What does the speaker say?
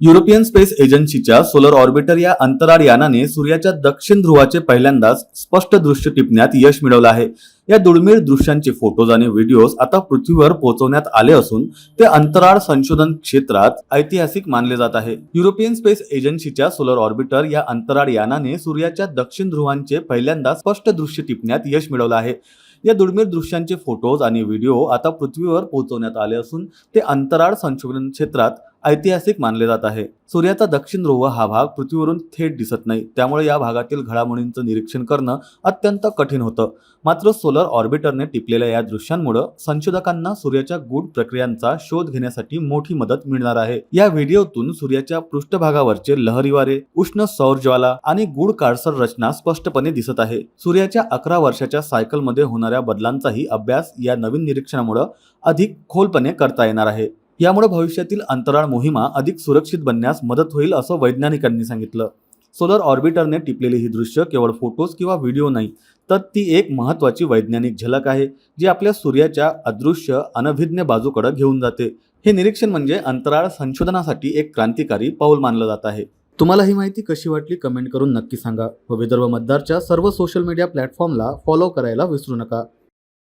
European space एजन्सीच्या solar orbiter या अंतराळ यानाने सूर्याच्या दक्षिण ध्रुवाचे पहिल्यांदाच स्पष्ट दृश्य टिपण्यात यश मिळवलं आहे. या दुर्मिळ दृश्यांचे फोटोज आणि व्हिडिओज आता पृथ्वीवर पोहोचवण्यात आले असून ते अंतराळ संशोधन क्षेत्रात ऐतिहासिक मानले जात आहे. युरोपियन स्पेस एजन्सीच्या सोलर ऑर्बिटर या अंतराळ यानाने सूर्याच्या दक्षिण ध्रुवांचे पहिल्यांदा स्पष्ट दृश्य टिपण्यात यश मिळवलं आहे. या दुर्मिळ दृश्यांचे फोटोज आणि व्हिडिओ आता पृथ्वीवर पोहोचवण्यात आले असून ते अंतराळ संशोधन क्षेत्रात ऐतिहासिक मानले जात आहे. सूर्याचा दक्षिण ध्रुव हा भाग पृथ्वीवरून थेट दिसत नाही. त्यामुळे या भागातील घडामोडींचं निरीक्षण करणं अत्यंत कठीण होतं. मात्र सोलर ऑर्बिटरने टिपलेल्या या दृश्यांमुळे संशोधकांना सूर्याच्या गूढ प्रक्रियांचा शोध घेण्यासाठी मोठी मदत मिळणार आहे. या व्हिडिओतून सूर्याच्या पृष्ठभागावरचे लहरीवारे उष्ण सौरज्वाला आणि गूढ काळसर रचना स्पष्टपणे दिसत आहे. सूर्याच्या अकरा वर्षाच्या सायकलमध्ये होणाऱ्या बदलांचाही अभ्यास या नवीन निरीक्षणामुळे अधिक खोलपणे करता येणार आहे. यामुळे भविष्यातील अंतराळ मोहिमा अधिक सुरक्षित बनण्यास मदत होईल असं वैज्ञानिकांनी सांगितलं. सोलर ऑर्बिटरने टिपलेली ही दृश्य केवळ फोटोज किंवा व्हिडिओ नाही तर ती एक महत्त्वाची वैज्ञानिक झलक आहे जी आपल्या सूर्याच्या अदृश्य अनभिज्ञ बाजूकडे घेऊन जाते. हे निरीक्षण म्हणजे अंतराळ संशोधनासाठी एक क्रांतिकारी पाऊल मानलं जात आहे. तुम्हाला ही माहिती कशी वाटली कमेंट करून नक्की सांगा. व विदर्भ मतदारच्या सर्व सोशल मीडिया प्लॅटफॉर्मला फॉलो करायला विसरू नका.